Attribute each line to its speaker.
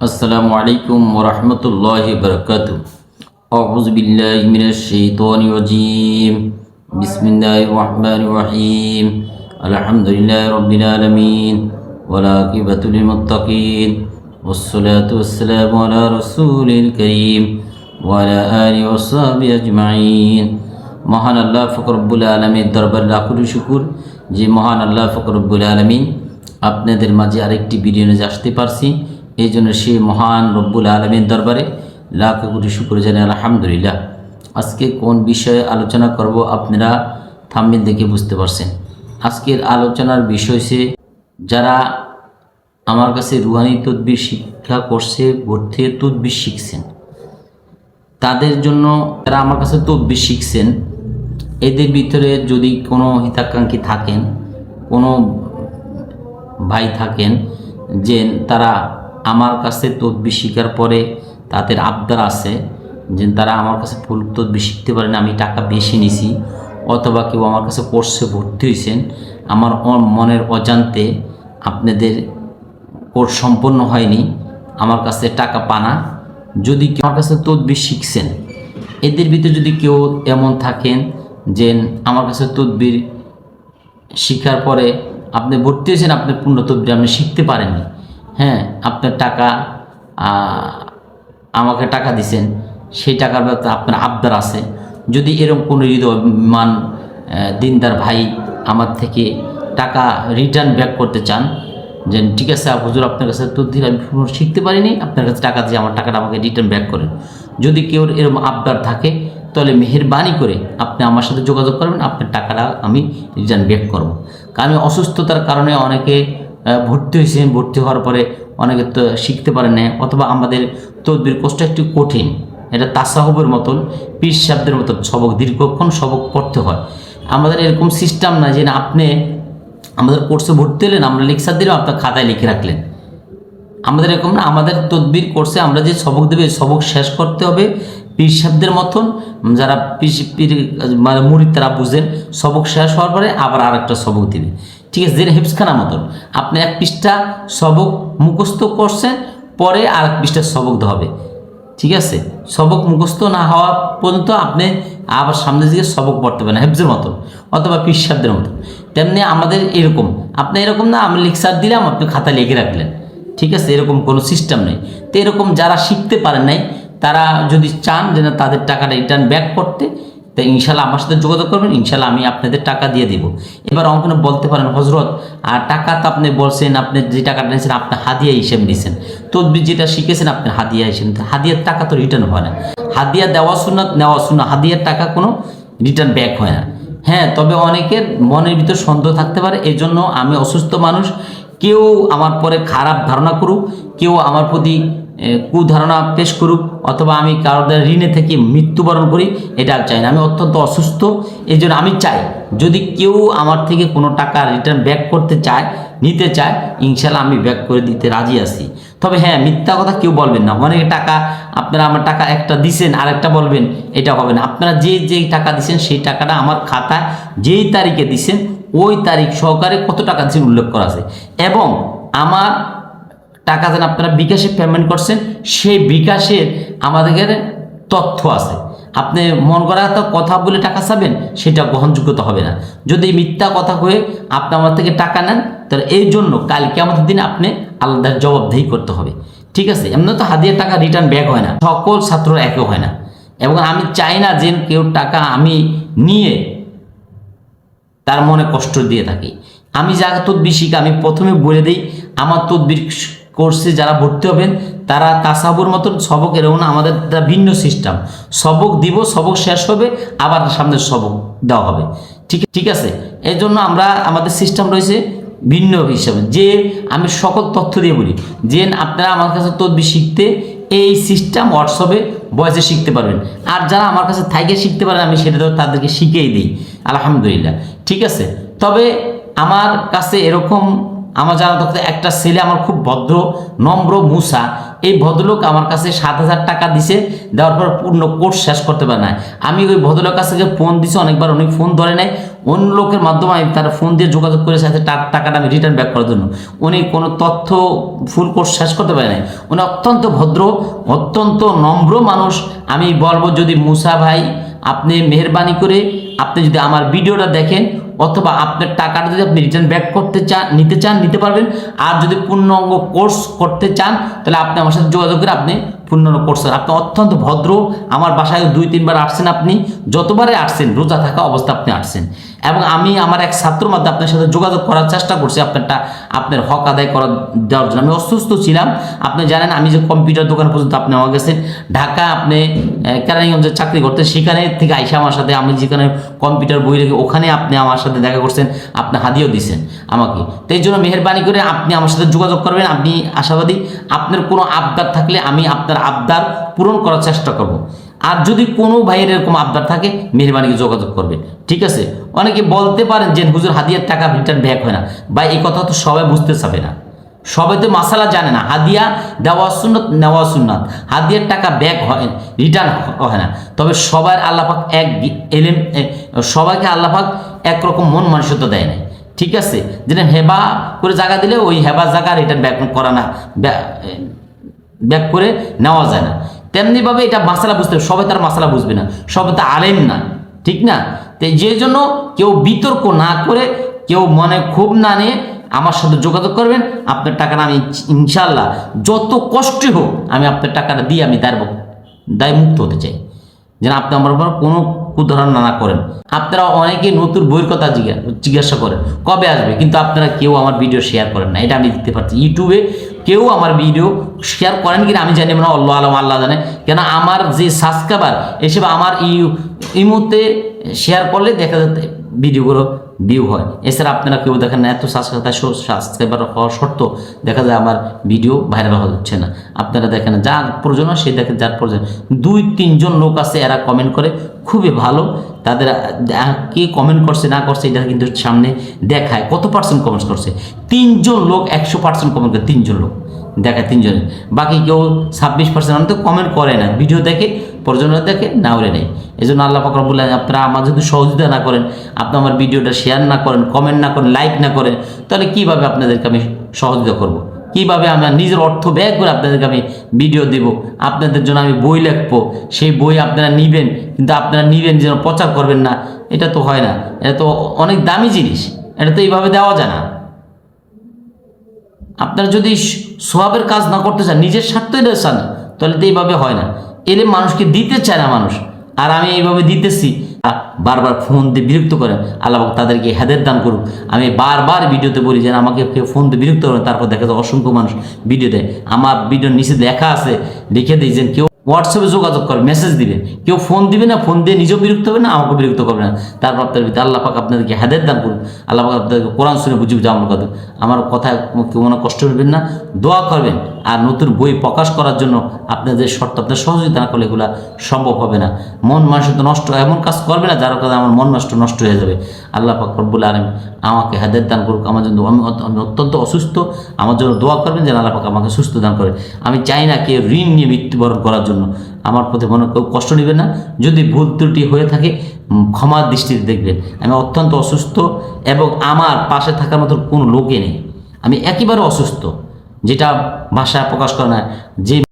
Speaker 1: السلام عليكم ورحمة الله وبركاته أعوذ بالله من الشيطان الرجيم بسم الله الرحمن الرحيم الحمد لله رب العالمين والعاقبة للمتقين والصلاة والسلام على رسول الكريم وعلى آله وصحبه أجمعين মহান আল্লাহ ফকরবুল আলমীর দরবার লাখুর শুকুর যে মহান আল্লাহ ফকরবুল আলমিন আপনাদের মাঝে আরেকটি ভিডিও নিয়ে আসতে পারছি এই জন্য সে মহান রব্বুল আলমীর দরবারে লাখ কোটি শুকুর জানাই, আলহামদুলিল্লাহ। আজকে কোন বিষয়ে আলোচনা করব আপনারা থাম্মিল দেখে বুঝতে পারছেন। আজকের আলোচনার বিষয় সে যারা আমার কাছে রুহানি তদ্বির শিক্ষা করছে, ভর্তি তদ্বির শিখছেন, তাদের জন্য যারা আমার কাছে তদ্বির শিখছেন, এদের ভিতরে যদি কোনো হিতাকাঙ্ক্ষী থাকেন, কোনো ভাই থাকেন, যে তারা আমার কাছে তদ্বির শিখার পরে তাদের আবদার আছে যে তারা আমার কাছে ফুল তদ্বির শিখতে পারেন আমি টাকা বেশি নিছি অথবা কেউ আমার কাছে কোর্সে ভর্তি হয়েছেন। আমার মনের অজান্তে আপনাদের কোর্স সম্পন্ন হয়নি, আমার কাছে টাকা পানা যদি কেউ আমার কাছে তদবির শিখছেন, এদের ভিতরে যদি কেউ এমন থাকেন যে আমার কাছে তদবির শিখার পরে আপনি ভর্তি হয়েছেন আপনার পূর্ণ তদবির আপনি শিখতে পারেননি হ্যাঁ আপনার টাকা আমাকে টাকা দিছেন সেই টাকার ব্যাপারে আপনার আবদার আছে। যদি এরকম কোনো আহ, দিনদার ভাই আমার থেকে টাকা রিটার্ন ব্যাক করতে চান যে ঠিক আছে হুজুর আপনার কাছে তদ্বির আমি শিখতে পারিনি আপনার কাছে টাকা দিয়ে আমার টাকাটা আমাকে রিটার্ন ব্যাক করেন। যদি কেউ এরকম আবদার থাকে তাহলে মেহেরবানি করে আপনি আমার সাথে যোগাযোগ করবেন আপনার টাকাটা আমি রিটার্ন ব্যাক করব। কারণ অসুস্থতার কারণে অনেকে ভর্তি হয়েছেন ভর্তি হওয়ার পরে অনেকে তো শিখতে পারে না অথবা আমাদের তদবির কোর্সটা একটু কঠিন। এটা তাসাহবের মতন, পীর শব্দের মতন সবক, দীর্ঘক্ষণ সবক পড়তে হয়। আমাদের এরকম সিস্টেম না যে আপনি আমাদের কোর্সে ভর্তি হলেন, আমরা লেকচার দিলাম, আপনার খাতায় লিখে রাখলেন। আমাদের এরকম না, আমাদের তদবির কোর্সে আমরা যে সবক দেবে সবক শেষ করতে হবে। পীর সাহেবদের মতন, যারা পীর মানে মুরিদ তারা বুঝেন, সবক শেষ হওয়ার পরে আবার আর একটা সবক দিবে। ঠিক আছে যেন হেফসখানা মতন আপনি এক পৃষ্ঠা সবক মুখস্থ করছেন, পরে আর এক পৃষ্ঠা সবক হবে। ঠিক আছে? সবক মুখস্থ না হওয়া পর্যন্ত আপনি আবার সামনে দিকে সবক পড়তে পারেন হেফজের মতন, অথবা পিসাবদের মতন। তেমনি আমাদের এরকম। আপনি এরকম না, আমি লেকচার দিলাম, আপনি খাতা লিখে রাখলেন। ঠিক আছে? এরকম কোনো সিস্টেম নেই। তো এরকম যারা শিখতে পারেন নাই, তারা যদি চান যে না তাদের টাকাটা রিটার্ন ব্যাক করতে তো ইনশাল্লাহ আমার সাথে যোগাযোগ করবেন, ইনশাল্লাহ আমি আপনাদের টাকা দিয়ে দিব। এবার অঙ্কনে বলতে পারেন হজরত আর টাকা তো আপনি বলছেন, আপনি যে টাকাটা নিয়েছেন, আপনি হাদিয়া হিসেবে নিয়েছেন তো যেটা শিখেছেন, আপনি হাদিয়া হিসেবে। হাদিয়ার টাকা তো রিটার্ন হয় না। হাদিয়া দেওয়া শূন্য নেওয়া শূন্য হাদিয়ার টাকা কোনো রিটার্ন ব্যাক হয় না। হ্যাঁ তবে অনেকের মনের ভিতর সন্দেহ থাকতে পারে এই জন্য আমি অসুস্থ মানুষ, কেউ আমার পরে খারাপ ধারণা করুক, কেউ আমার প্রতি কুধারণা পেশ করুক অথবা আমি কারোর দ্বারা ঋণে থেকে মৃত্যুবরণ করি, এটা আর চাই না। আমি অত্যন্ত অসুস্থ এই জন্য আমি চাই, যদি কেউ আমার থেকে কোনো টাকা রিটার্ন ব্যাক করতে চায়, নিতে চায় ইনশাল্লাহ আমি ব্যাক করে দিতে রাজি আছি। তবে হ্যাঁ মিথ্যা কথা কেউ বলবেন না। অনেকে টাকা, আপনারা আমার টাকা একটা দিছেন আর একটা বলবেন, এটা হবে না। আপনারা যে যেই টাকা দিছেন, সেই টাকাটা আমার খাতায় যেই তারিখে দিছেন, ওই তারিখ সহকারে কত টাকা দিচ্ছেন উল্লেখ করা আছে। এবং আমার টাকা যেন আপনারা বিকাশে পেমেন্ট করছেন, সেই বিকাশের আমাদের তথ্য আছে। আপনি মন করা তো কথা বলে টাকা চাবেন, সেটা গ্রহণযোগ্যতা হবে না। যদি মিথ্যা কথা কয়ে আপনি আমার থেকে টাকা নেন, তাহলে এই জন্য কালকে আমাদের দিনে আপনি আলাদা জবাবদেহি করতে হবে। ঠিক আছে? এমনি তো হাদিয়ার টাকা রিটার্ন ব্যাক হয় না। সকল ছাত্ররা একই হয় না। এবং আমি চাই না যে কেউ টাকা আমি নিয়ে তার মনে কষ্ট দিয়ে থাকি। আমি যারা তদবির শিখি আমি প্রথমে বলে দিই, আমার তদবির কোর্সে যারা ভর্তি হবেন, তারা তাসাবুর মতন সবক এরকম না আমাদের ভিন্ন সিস্টেম। সবক দিব, সবক শেষ হবে, আবার সামনে সবক দেওয়া হবে। ঠিক ঠিক আছে? এই জন্য আমরা আমাদের সিস্টেম রয়েছে ভিন্ন হিসাবে। যে আমি সকল তথ্য দিয়ে বলি, যে আপনারা আমার কাছে তদবির শিখতে এই সিস্টেম হোয়াটসঅ্যাপে বয়সে শিখতে পারবেন। আর যারা আমার কাছে থাইকে শিখতে পারেন, আমি সেটা তো তাদেরকে শিখেই দিই। আলহামদুলিল্লাহ। ঠিক আছে? তবে আমার কাছে এরকম আমার জানা থাকতে একটা ছেলে আমার খুব ভদ্র, নম্র মুসা এই ভদ্রলোক আমার কাছে সাত হাজার টাকা দিছে, দেওয়ার পর পূর্ণ কোর্স শেষ করতে পারে না আমি ওই ভদ্রলোক কাছ থেকে ফোন দিছি, অনেকবার অনেক ফোন ধরে নেয় অন্য লোকের মাধ্যমে আমি তার ফোন দিয়ে যোগাযোগ করে সাথে টাক- টাকাটা আমি রিটার্ন ব্যাক করার জন্য। উনি কোনো তথ্য ফুল কোর্স শেষ করতে পারে নাই। উনি অত্যন্ত ভদ্র, অত্যন্ত নম্র মানুষ। আমি বলব যদি মুসা ভাই আপনি মেহরবানি করে আপনি যদি আমার ভিডিওটা দেখেন অথবা আপনার টাকাটা যদি আপনি রিটার্ন ব্যাক করতে চান, নিতে চান, নিতে পারবেন। আর যদি পূর্ণাঙ্গ কোর্স করতে চান, তাহলে আপনি আমার সাথে যোগাযোগ করে আপনি পূর্ণাঙ্গ কোর্স করেন। আপনি অত্যন্ত ভদ্র, আমার বাসায় দুই, তিনবার আসছেন আপনি যতবারে আসছেন, রোজা থাকা অবস্থা আপনি আসছেন। এবং আমি আমার এক ছাত্র মধ্যে আপনার সাথে যোগাযোগ করার চেষ্টা করছি আপনারটা, আপনার হক আদায় করা দেওয়ার জন্য। আমি অসুস্থ ছিলাম। আপনি জানেন, আমি যে কম্পিউটার দোকান পর্যন্ত আপনি আমার গেছেন ঢাকা আপনি কেরানীগঞ্জে চাকরি করতেন। সেখানে থেকে আইসা আমার সাথে, আমি যেখানে কম্পিউটার বই রেখে ওখানে আপনি আমার সাথে দেখা করছেন, আপনি হাদিও দিছেন আমাকে। তো এই জন্য মেহরবানি করে আপনি আমার সাথে যোগাযোগ করবেন। আপনি আশাবাদী, আপনার কোনো আবদার থাকলে আমি আপনার আবদার পূরণ করার চেষ্টা করব। আর যদি কোনো ভাইয়ের এরকম আবদার থাকে, মেহরবানিকে যোগাযোগ করবে। ঠিক আছে? অনেকে বলতে পারেন যে, হুজুর, হাদিয়ার টাকা রিটার্ন ব্যাক হয় না। বা এই কথা তো সবাই বুঝতে চাবে না। সবাই তো মাসালা জানে না। হাদিয়া দেওয়া সুন্নত, নেওয়া সুন্নত। হাদিয়ার টাকা ব্যাক হয় রিটার্ন হয় না। তবে সবার আল্লাপাক এক এলেম সবাইকে আল্লাপাক একরকম মন মানসিকতা দেয় না। ঠিক আছে? যেটা হেবা করে জায়গা দিলে, ওই হেবা জায়গা রিটার্ন ব্যাক করা না। ব্যাক করে নেওয়া যায় না। তেমনিভাবে এটা মাসালা বুঝতে হবে, সবাই তার মাসালা বুঝবে না, সবাই তো আলেম না, ঠিক না? তো যে জন্য কেউ বিতর্ক না করে, কেউ মনে খুব না নিয়ে আমার সাথে যোগাযোগ করবেন, আপনার টাকাটা আমি ইনশাল্লাহ যত কষ্টই হোক আমি আপনার টাকাটা দিয়ে আমি দায় দায় মুক্ত হতে চাই। যেন আপনি আমার উপর কোনো কুধারণা না করেন। আপনারা অনেকেই নতুন বইয়ের কথা জিজ্ঞা- জিজ্ঞাসা করেন, কবে আসবে? কিন্তু আপনারা কেউ আমার ভিডিও শেয়ার করেন না, এটা আমি দেখতে পাচ্ছি ইউটিউবে কেউ আমার ভিডিও শেয়ার করেন কিনা আমি জানি না, আল্লাহ আলম, আল্লাহ জানে। কেন আমার যে সাবস্ক্রাইবার এসব আমার এই মুহূর্তে শেয়ার করলে দেখা যাচ্ছে ভিডিওগুলো ভিউ হয়। এছাড়া আপনারা কেউ দেখেন না, এত সাবস্ক্রাইবার হওয়া সত্ত্বেও দেখা যায় আমার ভিডিও ভাইরাল হচ্ছে না। আপনারা দেখেন যার প্রয়োজন হয় সে দেখেন, যার প্রয়োজন দুই, তিনজন লোক আছে, এরা কমেন্ট করে, খুবই ভালো। তাদের কে কমেন্ট করছে, না করছে, এটা কিন্তু সামনে দেখায়। কত পার্সেন্ট কমেন্ট করছে? তিনজন লোক, একশো পার্সেন্ট কমেন্ট করে, তিনজন লোক। দেখায় তিনজনে বাকি কেউ ছাব্বিশ পার্সেন্ট তো কমেন্ট করে না। ভিডিও দেখে প্রয়োজন দেখে না হলে নেই এই জন্য আল্লাহ পাকর বললেন আপনারা আমার যদি সহযোগিতা না করেন, আপনি আমার ভিডিওটা শেয়ার না করেন কমেন্ট না করেন লাইক না করেন, তাহলে কীভাবে আপনাদেরকে আমি সহযোগিতা করব। কীভাবে আমার নিজের অর্থ ব্যয় করে আপনাদেরকে আমি ভিডিও দেব? আপনাদের জন্য আমি বই লিখব। সেই বই আপনারা নিবেন, কিন্তু আপনারা নিবেন যেন প্রচার করবেন না, এটা তো হয় না। এটা তো অনেক দামি জিনিস। এটা তো এইভাবে দেওয়া যায় না। আপনারা যদি সোয়াবের কাজ না করতে চান, নিজের স্বার্থ এটা চান, তাহলে তো এইভাবে হয় না। এলে মানুষকে দিতে চায় না মানুষ। আর আমি এইভাবে দিতেছি। বারবার ফোন দিয়ে বিরক্ত করেন আল্লাহ তাদেরকে হেদের দান করুক। আমি বারবার ভিডিওতে বলি যে আমাকে কেউ ফোন দিয়ে বিরক্ত করেন তারপর দেখা যায় অসংখ্য মানুষ ভিডিও দেয়। আমার ভিডিওর নিচে লেখা আছে, লিখে দিই কেউ হোয়াটসঅ্যাপে যোগাযোগ করে মেসেজ দিবে। কেউ ফোন দিবে না ফোন দিয়ে নিজেও বিরক্ত হবে না আমাকে বিরক্ত করবে না। তারপর আপনার ভিতরে আল্লাহ পাক আপনাদেরকে হেদের দান করুন আল্লাহ পাক আপনাদেরকে কোরআন শুনে বুঝিয়ে যাওয়ার কথা আমার কথা কেউ মনে কষ্ট নেবেন না, দোয়া করবেন। আর নতুন বই প্রকাশ করার জন্য আপনাদের শর্ত, আপনার সহযোগিতা না করলে এগুলো সম্ভব হবে না। মন মানুষ তো নষ্ট, এমন কাজ করবে না, যার কারণে আমার মন নষ্ট নষ্ট হয়ে যাবে। আল্লাহ পাক রব্বুল আলম আমাকে হাদের দান করুক। আমার জন্য আমি অত্যন্ত অসুস্থ। আমার জন্য দোয়া করবেন যেন আল্লাহ পাক আমাকে সুস্থ দান করে। আমি চাই না কেউ ঋণ নিয়ে মৃত্যুবরণ করার জন্য। আমার প্রতি মনে কষ্ট নেবেন না। যদি ভুল ত্রুটি হয়ে থাকে ক্ষমার দৃষ্টিতে দেখবেন আমি অত্যন্ত অসুস্থ এবং আমার পাশে থাকার মতো কোনো লোকে নেই। আমি একেবারে অসুস্থ, যেটা ভাষায় প্রকাশ করে না। যে